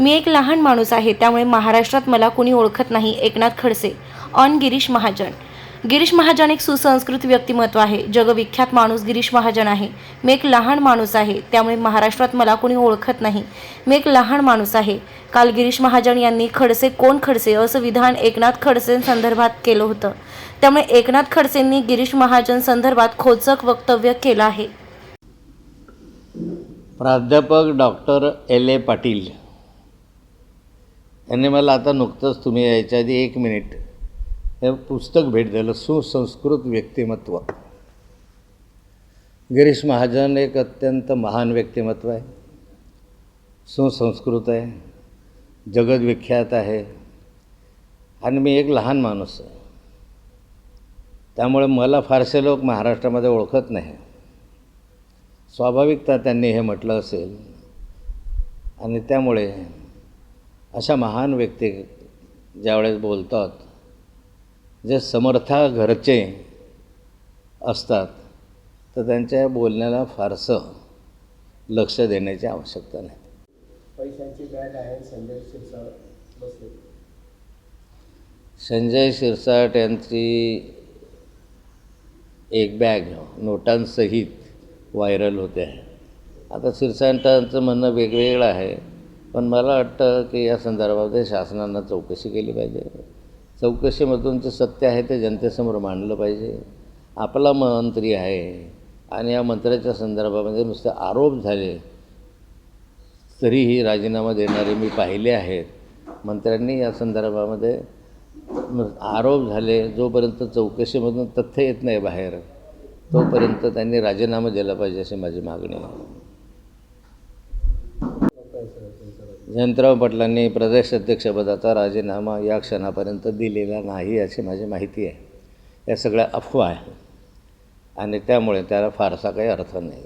मी एक लहान माणूस आहे त्यामुळे महाराष्ट्रात मला कुणी ओळखत नाही. एकनाथ खडसे ऑन गिरीश महाजन. गिरीश महाजन एक सुसंस्कृत व्यक्तिमत्व आहे. जगविख्यात माणूस गिरीश महाजन आहे. मी एक लहान माणूस आहे त्यामुळे महाराष्ट्रात मला कोणी ओळखत नाही. मी एक लहान माणूस आहे. काल गिरीश महाजन यांनी खडसे कोण खडसे असं विधान एकनाथ खडसेंसंदर्भात केलं होतं. त्यामुळे एकनाथ खडसेंनी गिरीश महाजन संदर्भात खोचक वक्तव्य केलं आहे. प्राध्यापक डॉक्टर एल ए पाटील. यांनी मला आता नुकतंच तुम्ही यायच्या आधी एक मिनिट हे पुस्तक भेट दिलं सुसंस्कृत व्यक्तिमत्व. गिरीश महाजन एक अत्यंत महान व्यक्तिमत्व आहे. सुसंस्कृत आहे. जगदविख्यात आहे. आणि मी एक लहान माणूस आहे. त्यामुळे मला फारसे लोक महाराष्ट्रामध्ये ओळखत नाही. स्वाभाविकता त्यांनी हे म्हटलं असेल. आणि त्यामुळे अशा महान व्यक्ती ज्यावेळेस बोलतात जे समर्था घरचे असतात तर त्यांच्या बोलण्याला फारसं लक्ष देण्याची आवश्यकता नाही. पैशांची बॅग आहे संजय शिरसाट बसले. संजय शिरसाट यांची एक बॅग नोटांसहित व्हायरल होते. आहे आता शिरसाटांचं म्हणणं वेगवेगळं आहे. पण मला वाटतं की या संदर्भामध्ये शासनानं चौकशी केली पाहिजे. चौकशीमधून जे सत्य आहे ते जनतेसमोर मांडलं पाहिजे. आपला मंत्री आहे आणि या मंत्र्याच्या संदर्भामध्ये नुसते आरोप झाले तरीही राजीनामा देणारे मी पाहिले आहेत. मंत्र्यांनी या संदर्भामध्ये आरोप झाले जोपर्यंत चौकशीमधून तथ्य येत नाही बाहेर तोपर्यंत त्यांनी राजीनामा दिला पाहिजे अशी माझी मागणी आहे. जयंतराव पाटलांनी प्रदेश अध्यक्षपदाचा राजीनामा या क्षणापर्यंत दिलेला नाही अशी माझी माहिती आहे. या सगळ्या अफवा आहे. आणि त्यामुळे त्याला फारसा काही अर्थ नाही.